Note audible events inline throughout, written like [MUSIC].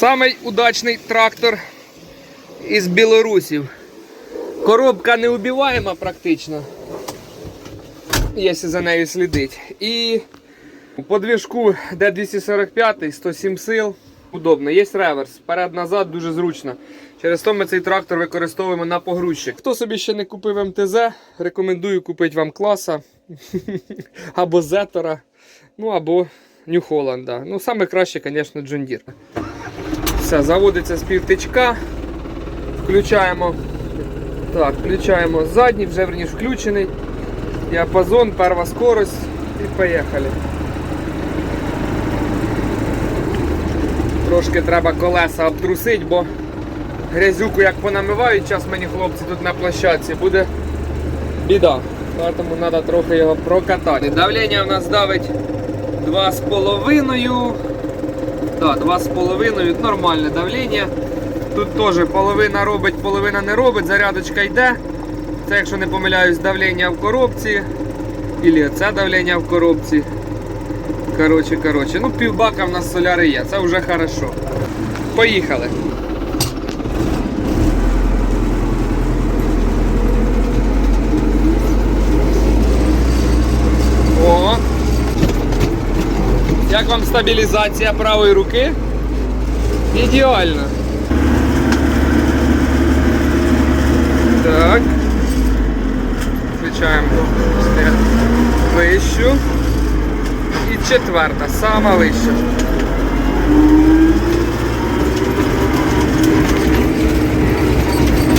Самий удачний трактор із білорусів. Коробка неубиваема практично, якщо за нею слідить. І по двіжку D245 107 сил. Удобно. Є реверс. Вперед-назад дуже зручно. Через то ми цей трактор використовуємо на погрузчик. Хто собі ще не купив МТЗ, рекомендую купити вам класа [LAUGHS] або Зетора, ну або Нью Холланда. Ну, саме звісно, John Deere. Заводиться з півтичка. Включаємо. Так, включаємо задній, вже верніш включений. Діапазон, перша скорость і поїхали. Трошки треба колеса обтрусити, бо грязюку як понамивають час мені хлопці тут на площадці, буде біда. Тому треба трохи його прокатати. Давлення у нас давить 2,5. Так, 2,5 нормальне давлення. Тут теж половина робить, половина не робить, зарядочка йде. Це, якщо не помиляюсь, давлення в коробці. Ілі це давлення в коробці. Коротше, коротше. Ну, півбака в нас соляри є, це вже хорошо. Поїхали. О! Як вам стабілізація правої руки? Ідеально. Так. Включаємо вищу. І четверта, сама вища.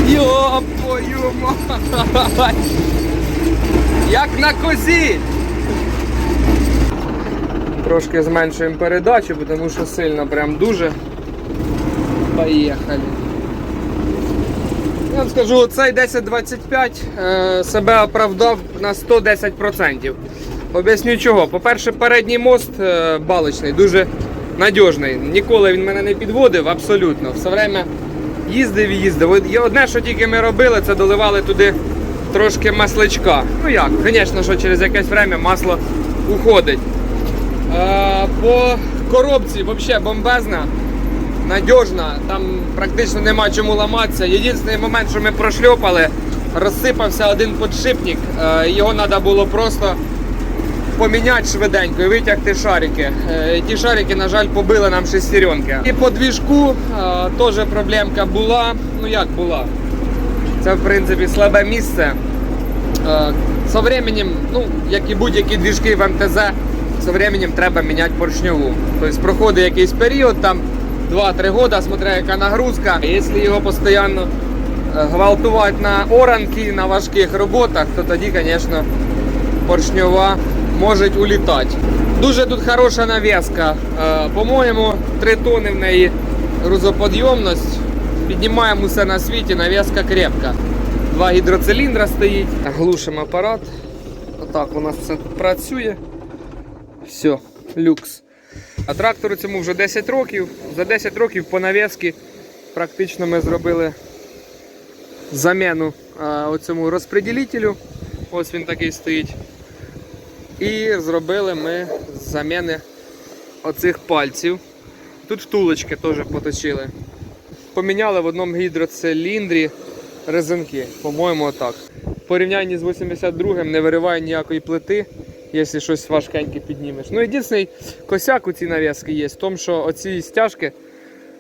Йо, твою мать! Як на козі! Трошки зменшуємо передачу, тому що сильно прям дуже. Поїхали. Я вам скажу, оцей 1025 е, себе оправдав на 110%. Об'ясню чого. По-перше, передній мост е, балочний, дуже надіжний. Ніколи він мене не підводив, абсолютно. Все время їздив і їздив. Одне, що тільки ми робили, це доливали туди трошки масличка. Ну як, звісно, що через якесь время масло уходить. Е, По коробці взагалі бомбезна, надіжна, там практично нема чому ламатися. Єдиний момент, що ми прошльопали, розсипався один подшипник. Е, Його треба було просто поміняти швиденько і витягти шарики. Е, Ті шарики, на жаль, побили нам шестеренки. І по двіжку теж проблемка була. Ну як була? Це в принципі слабе місце. Со временем, ну, як і будь-які двіжки в МТЗ, со временем треба міняти поршньову. Тобто проходить якийсь період, там 2-3 роки, смотря яка нагрузка. Якщо його постійно е, гвалтувати на оранки, на важких роботах, то тоді, звісно, поршньова може улітати. Дуже тут хороша нав'язка. Е, По-моєму, 3 тони в неї грузоподйомність. Піднімаємо все на світі, нав'язка крепка. Два гідроциліндра стоїть. Глушимо апарат. Отак у нас все працює. Все, люкс. А трактору цьому вже 10 років. За 10 років по нав'язки практично ми зробили заміну оцьому розпреділителю. Ось він такий стоїть. І зробили ми заміни оцих пальців. Тут втулочки теж поточили. Поміняли в одному гідроциліндрі резинки, по-моєму, отак. В порівнянні з 82-м не вириває ніякої плити, якщо щось важкеньке піднімеш. Ну, єдиний косяк у цій нав'язки є в тому, що оці стяжки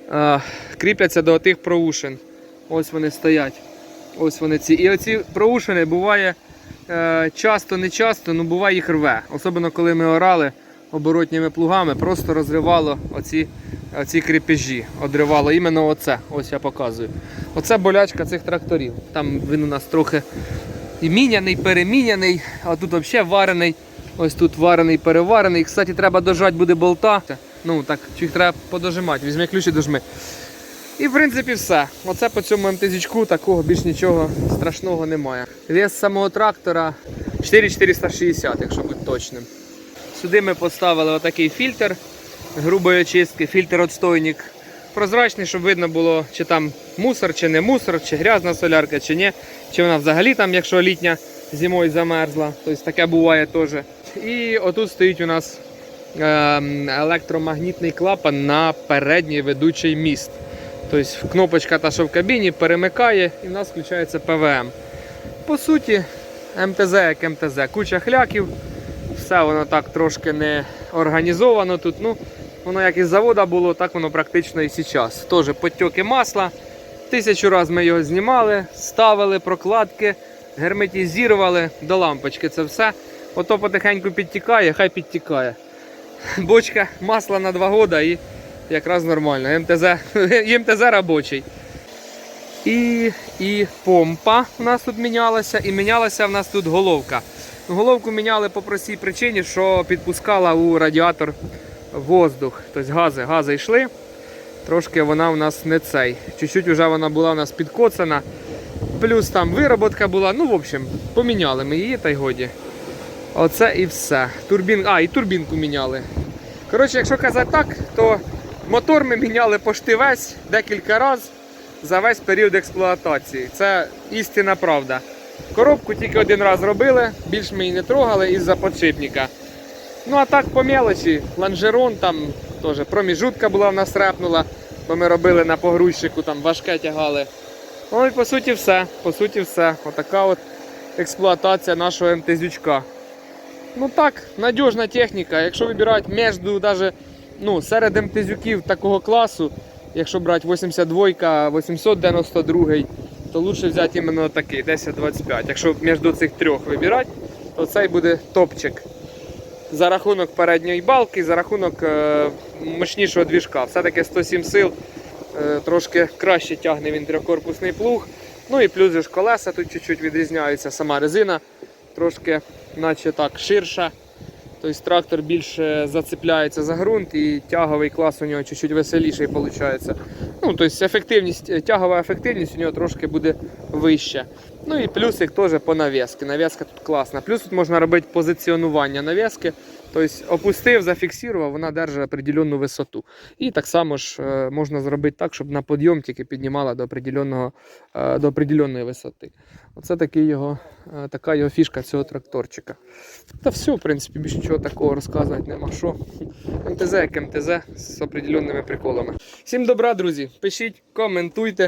а, кріпляться до тих проушин. Ось вони стоять. Ось вони ці. І оці проушини буває е, часто, не часто, ну буває їх рве. Особливо коли ми орали оборотніми плугами, просто розривало оці, оці кріпежі. Одривало іменно оце. Ось я показую. Оце болячка цих тракторів. Там він у нас трохи і міняний, переміняний, а тут взагалі варений. Ось тут варений, переварений. Кстати, треба дожати буде болта. Ну так, їх треба подожимати. Візьми ключ і дожми. І в принципі все. Оце по цьому МТЗ такого більш нічого страшного немає. Вес самого трактора 4460, якщо бути точним. Сюди ми поставили отакий фільтр грубої очистки, фільтр отстойник. Прозрачний, щоб видно було, чи там мусор, чи не мусор, чи грязна солярка, чи ні. Чи вона взагалі там, якщо літня зимою замерзла. Тобто таке буває теж. І отут стоїть у нас ем, електромагнітний клапан на передній ведучий міст. Тобто кнопочка та, що в кабіні, перемикає і в нас включається ПВМ. По суті, МТЗ як МТЗ, куча хляків, все воно так трошки не організовано тут. Ну, воно як із завода було, так воно практично і зараз. Теж потьоки масла. Тисячу разів ми його знімали, ставили прокладки, герметизували до лампочки. Це все. Ото потихеньку підтікає, хай підтікає. Бочка масла на 2 роки і якраз нормально. МТЗ, [LAUGHS] МТЗ робочий. І, і помпа у нас тут мінялася, і мінялася в нас тут головка. Головку міняли по простій причині, що підпускала у радіатор воздух. Тобто гази, гази йшли. Трошки вона у нас не цей. Чуть-чуть вже вона була у нас підкоцана. Плюс там вироботка була. Ну, в общем, поміняли ми її та й годі. Оце і все. Турбін... А, і турбінку міняли. Коротше, якщо казати так, то мотор ми міняли пошти весь декілька разів за весь період експлуатації. Це істинна правда. Коробку тільки один раз робили, більш ми її не трогали із-за подшипника. Ну а так по мелочі, лонжерон там теж проміжутка була в нас репнула, бо ми робили на погрузчику, там важке тягали. Ну і по суті все. По суті все. Отака от експлуатація нашого МТЗючка. Ну так, надіжна техніка. Якщо вибирати між даже, ну, серед МТЗюків такого класу, якщо брати 82, 892, то лучше взяти іменно такий 1025. Якщо між цих трьох вибирати, то цей буде топчик. За рахунок передньої балки, за рахунок е, мощнішого двіжка. Все-таки 107 сил е, трошки краще тягне він трьохкорпусний плуг. Ну і плюс ж колеса тут чуть-чуть відрізняються, сама резина трошки наче так ширша. Тобто трактор більше зацепляється за ґрунт і тяговий клас у нього чуть-чуть веселіший виходить. Ну, тобто ефективність, тягова ефективність у нього трошки буде вища. Ну і плюсик теж по нав'язки. Нав'язка тут класна. Плюс тут можна робити позиціонування нав'язки. Тобто опустив, зафіксував, вона держить определенну висоту. І так само ж е, можна зробити так, щоб на підйом тільки піднімала до, определенного, е, до определенної висоти. Оце такий його, е, така його фішка цього тракторчика. Та все, в принципі, більше нічого такого розказувати нема що. МТЗ як МТЗ з определенними приколами. Всім добра, друзі. Пишіть, коментуйте,